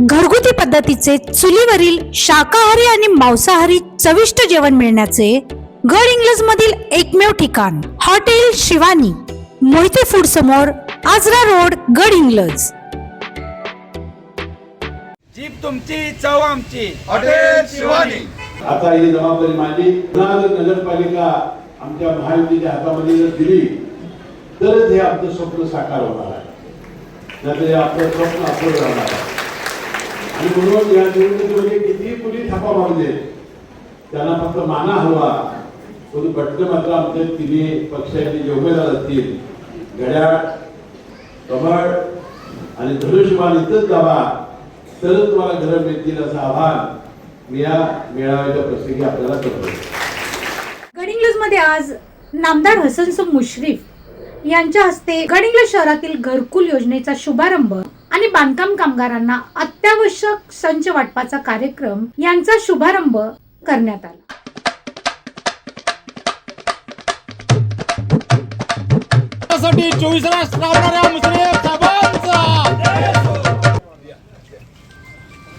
घरगुती पद्धतीचे चुलीवरील शाकाहारी आणि मांसाहारी चविष्ट जेवण मिळण्याचे गड इंग्लज मधील एकमेव ठिकाण हॉटेल शिवानी मोहिते फूड समोर आजरा रोड गड इंग्लज जीप तुमची चव आमची. हॉटेल शिवानी. आता ही जबाबदारी माझी. पुन्हा जर नगरपालिका आमच्या महायुतीच्या हातामध्ये जर दिली तरच हे आपलं स्वप्न साकार होणार आहे. नाहीतर हे आपलं स्वप्न अपूर्ण राहणार आहे. आणि म्हणून या निवडणुकीमध्ये किती कुणी थापा मारले त्यांना फक्त माना हवा. पण पटकन मात्र आमच्या तिन्ही पक्षाचे जे उमेदवार असतील घड्याळ कमळ आणि धनुष्यबाण इथंच दाबा. तरच तुम्हाला घरं मिळतील असं आव्हान मी या मेळाव्याच्या प्रसंगी आपल्याला करतो गडिंग्लजमध्ये आज नामदार हसनसो मुश्रीफ यांच्या हस्ते गडिंग्लज शहरातील घरकुल योजनेचा शुभारंभ आणि बांधकाम कामगारांना अत्यावश्यक संच वाटपाचा कार्यक्रम यांचा शुभारंभ करण्यात आला. चोवीस तास राबणाऱ्या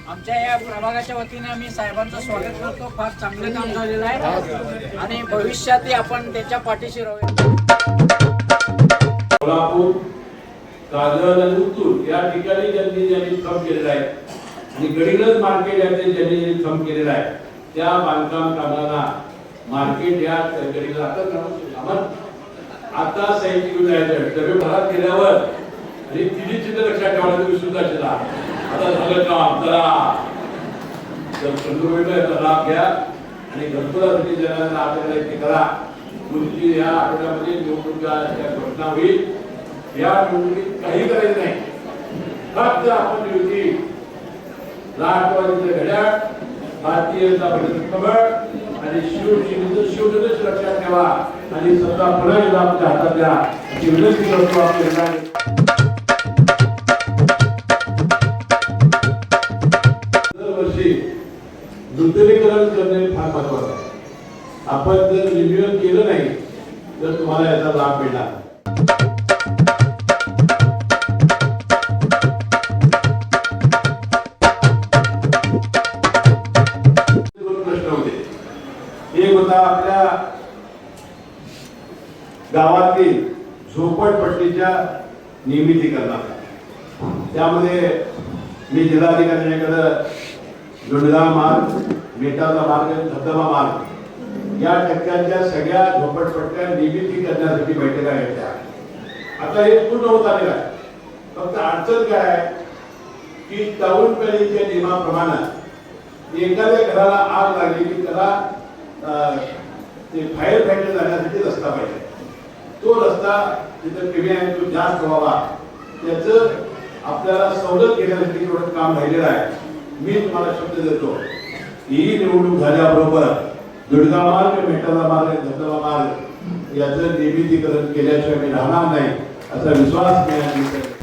आमच्या या प्रभागाच्या वतीने आम्ही साहेबांचं स्वागत करतो. फार चांगलं काम झालेलं आहे. आणि भविष्यातही आपण त्याच्या पाठीशी राहूया. कोल्हापूर काजळ आणि उत्तूर या ठिकाणी त्यांनी ज्यांनी थंब केलेला आहे आणि गडिंगज मार्केट याचे ज्यांनी ज्यांनी थंब केलेला आहे त्या बांधकाम कामगारांना मार्केट या गडिंगज आता कामात आता साहित्य घेऊन जायचं डबे भरात गेल्यावर आणि तिन्ही चित्र लक्षात ठेवायला तुम्ही सुद्धा शिला आता झालं काम चला. तर संधी मिळतोय लाभ घ्या. आणि घरकुलासाठी ज्यांना आपल्याला ते करा. तुमची या आठवड्यामध्ये निवडणुका ज्या घोषणा होईल. या निवडणुकीत काही करायचं नाही. फक्त आपण युती. राष्ट्रवादीचं घड्याळ भारतीय जनता पक्षाचं कमळ आणि शिवसेनेचं शिवसेनेच लक्षात ठेवा. आणि सत्ता पुन्हा एकदा आपल्या हातात द्या अशी विनंती करतो आपल्याला नूतनीकरण करणे फार महत्वाचं आहे. आपण जर रिन्युअल केलं नाही तर तुम्हाला याचा लाभ मिळणार गावातील झोपडपट्टीच्या नियमितीकरणाचा त्यामध्ये मी जिल्हाधिकाऱ्यांकडं गुंडगाव मार्ग मेटाचा मार्ग धबधबा मार्ग या टक्क्यांच्या सगळ्या झोपडपट्ट्या निर्मिती करण्यासाठी बैठका घेतल्या. आता हे पूर्ण होत आलेलं आहे. फक्त अडचण काय आहे? की तरुणपणीच्या नियमाप्रमाणे एखाद्या घराला आग लागली की त्याला अं, ते फायर फायटर जाण्यासाठी रस्ता पाहिजे. तो रस्ता तिथं कमी आहे तो जास्त व्हावा. त्याचं आपल्याला सवलत घेण्यासाठी थोडं काम राहिलेलं आहे. मी तुम्हाला शब्द देतो. ही निवडणूक झाल्याबरोबर दुर्गा मार्ग मेटाला मार्ग धबधबा मार्ग याचं निर्मितीकरण केल्याशिवाय मी राहणार नाही असा विश्वास मी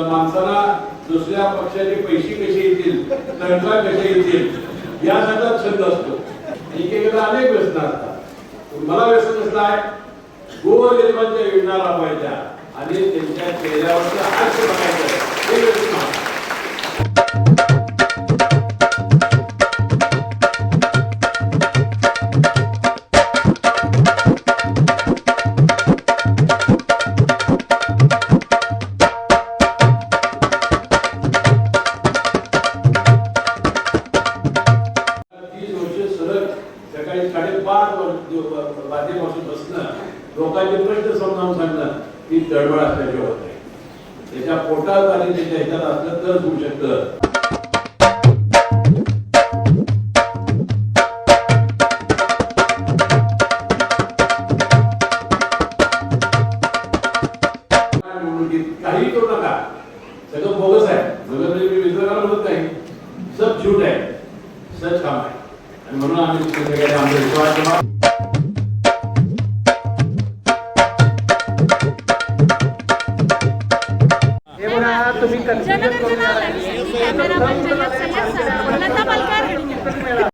माणसाला दुसऱ्या पक्षाचे पैसे कसे येतील तंटा कसे येतील या सगळ्यात छंद असतो. एकेकाला अनेक व्यसन असतात. मला व्यसन कसलं आहे? निर्माणच्या योजना राबवायच्या आणि त्यांच्या चेहऱ्यावरचं हास्य बघायचं वाज- बसणं लोकांचे प्रश्न समजावून सांगणं ही तळमळ असल्याची होत. नाही त्याच्या पोटात आणि त्याच्या ह्याच्यात असलं तर होऊ शकतं. काही करू नका. सगळं बोगस आहे. सगळं म्हणजे मी म्हणत नाही. सब झूट आहे. सच काम आहे. आणि म्हणून आम्ही आमचा विश्वास ठेवा. जनगणना लाईव्हसाठी कॅमेरामन